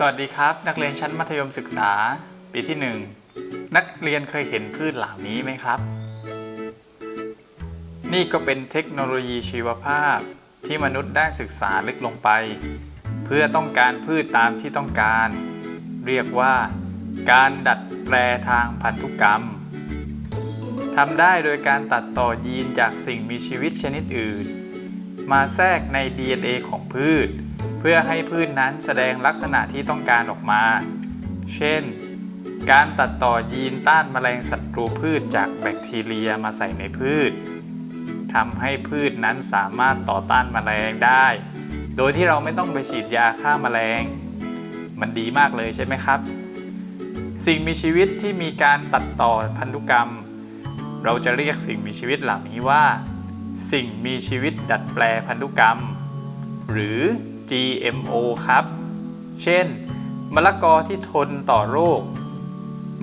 สวัสดีครับ นักเรียนชั้นมัธยมศึกษา ปีที่ 1 นักเรียนเคยเห็นพืชเหล่านี้ไหมครับ นี่ก็เป็นเทคโนโลยีชีวภาพที่มนุษย์ได้ศึกษาลึกลงไป เพื่อต้องการพืชตามที่ต้องการ เรียกว่า การดัดแปลทางพันธุกรรมทำได้โดยการตัดต่อยีนจากสิ่งมีชีวิตชนิดอื่น มาแทรกใน DNA ของพืช เพื่อให้พืชนั้นแสดงลักษณะที่ต้องการออกมา เช่น การตัดต่อยีนต้านแมลงศัตรูพืชจากแบคทีเรียมาใส่ในพืชทำให้พืชนั้นสามารถต่อต้านแมลงได้ โดยที่เราไม่ต้องไปฉีดยาฆ่าแมลง มันดีมากเลยใช่ไหมครับ สิ่งมีชีวิตที่มีการตัดต่อพันธุกรรม เราจะเรียกสิ่งมีชีวิตเหล่านี้ว่า สิ่งมีชีวิตดัดแปลพันธุกรรม หรือ GMO ครับ เช่น มะละกอที่ทนต่อโรค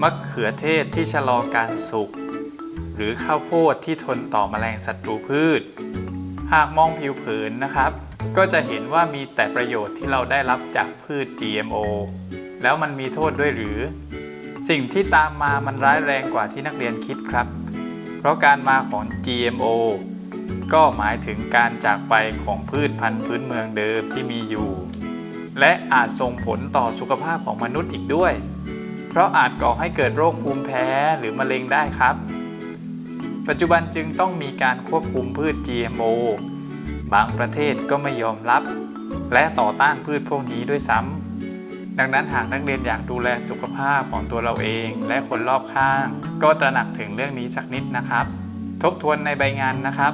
มะเขือเทศที่ชะลอการสุก หรือข้าวโพดที่ทนต่อแมลงศัตรูพืช หากมองผิวเผินนะครับ ก็จะเห็นว่ามีแต่ประโยชน์ที่เราได้รับจากพืช GMO แล้วมันมีโทษด้วยหรือ สิ่งที่ตามมามันร้ายแรงกว่าที่นักเรียนคิดครับ เพราะการมาของ GMO ก็หมายถึงการจากไปของพืชพันธุ์พื้นเมืองเดิมที่มีอยู่ และอาจส่งผลต่อสุขภาพของมนุษย์อีกด้วย เพราะอาจก่อให้เกิดโรคภูมิแพ้หรือมะเร็งได้ครับ ปัจจุบันจึงต้องมีการควบคุมพืช GMO บางประเทศก็ไม่ยอมรับ และต่อต้านพืชพวกนี้ด้วยซ้ำดังนั้นหากนักเรียนอยากดูแลสุขภาพของตัวเราเอง และคนรอบข้าง ก็ตระหนักถึงเรื่องนี้สักนิดนะครับ ทบทวนในใบงานนะครับ